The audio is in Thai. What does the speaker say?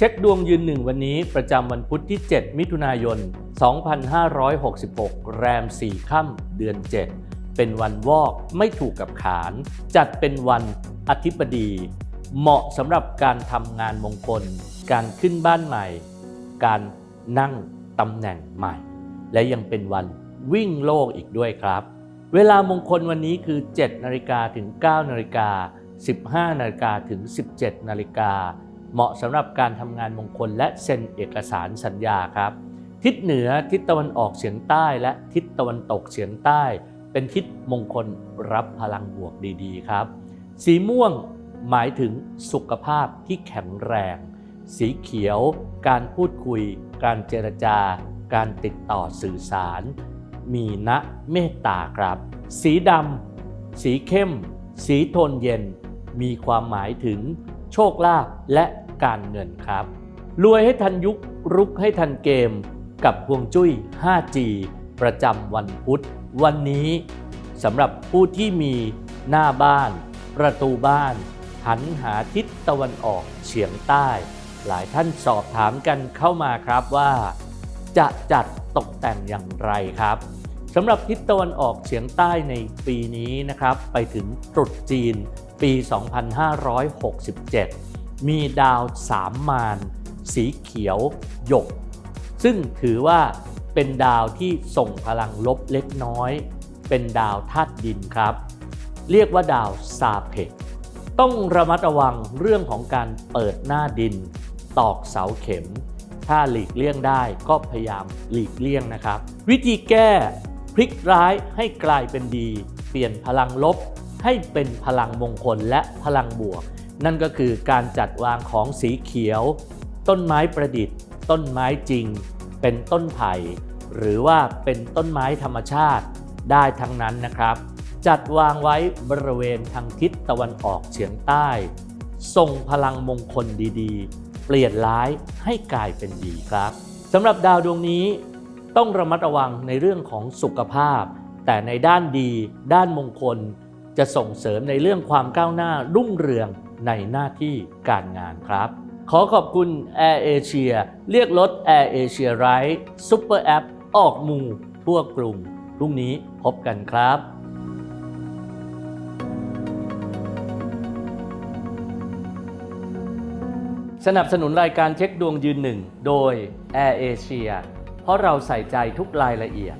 เช็คดวงยืนหนึ่งวันนี้ประจำวันพุธที่ 7 มิถุนายน 2566 แรม 4 ค่ำเดือน 7 เป็นวันวอกไม่ถูกกับขาน จัดเป็นวันอธิบดี เหมาะสำหรับการทำงานมงคล การขึ้นบ้านใหม่ การนั่งตำแหน่งใหม่ และยังเป็นวันวิ่งโลกอีกด้วยครับ เวลามงคลวันนี้คือ 7 นาฬิกาถึง 9 นาฬิกา 15 นาฬิกาถึง 17 นาฬิกา เหมาะสำหรับการทำงานมงคลและเซ็นเอกสารสัญญาครับ ทิศเหนือทิศตะวันออกเฉียงใต้และทิศตะวันตกเฉียงใต้ เป็นทิศมงคลรับพลังบวกดีๆ ครับ สีม่วงหมายถึงสุขภาพที่แข็งแรง สีเขียว การพูดคุย การเจรจา การติดต่อสื่อสาร มีนะเมตตาครับ สีดำสีเข้ม สีโทนเย็น มีความหมายถึง โชคลาภและการเงินครับ รวยให้ทันยุครุกให้ทันเกม กับพวงจุ้ย 5G ประจำวันพุธ วันนี้สำหรับผู้ที่มีหน้าบ้าน ประตูบ้าน หันหาทิศตะวันออกเฉียงใต้ หลายท่านสอบถามกันเข้ามาครับว่า จะจัดตกแต่งอย่างไรครับสำหรับทิศตะวันออกเฉียงใต้ในปีนี้นะครับ ไปถึงตรุษจีน ปี 2567 มีดาวสามมานสีเขียวหยก ซึ่งถือว่าเป็นดาวที่ส่งพลังลบเล็กน้อย เป็นดาวธาตุดินครับ เรียกว่าดาวซาเพกต้องระมัดระวังเรื่องของการเปิดหน้าดิน ตอกเสาเข็ม ถ้าหลีกเลี่ยงได้ก็พยายามหลีกเลี่ยงนะครับ วิธีแก้พลิกร้ายให้กลายเป็นดี เปลี่ยนพลังลบ ให้เป็นพลังมงคลและพลังบวก นั่นก็คือการจัดวางของสีเขียว ต้นไม้ประดิษฐ์ ต้นไม้จริง เป็นต้นไผ่หรือว่าเป็นต้นไม้ธรรมชาติได้ทั้งนั้นนะครับ จัดวางไว้บริเวณทางทิศตะวันออกเฉียงใต้ส่งพลังมงคลดีๆ เปลี่ยนร้ายให้กลายเป็นดีครับสำหรับดาวดวงนี้ต้องระมัดระวังในเรื่องของสุขภาพ แต่ในด้านดี ด้านมงคล จะส่งเสริมในเรื่องความก้าวหน้ารุ่งเรืองในหน้าที่การงานครับ ขอขอบคุณ Air Asia เรียกรถ Air Asia Ride Super App ออกมู่ทั่วกรุงพรุ่งนี้พบกันครับสนับสนุนรายการเช็คดวงยืนหนึ่งโดย Air Asia เพราะเราใส่ใจทุกรายละเอียด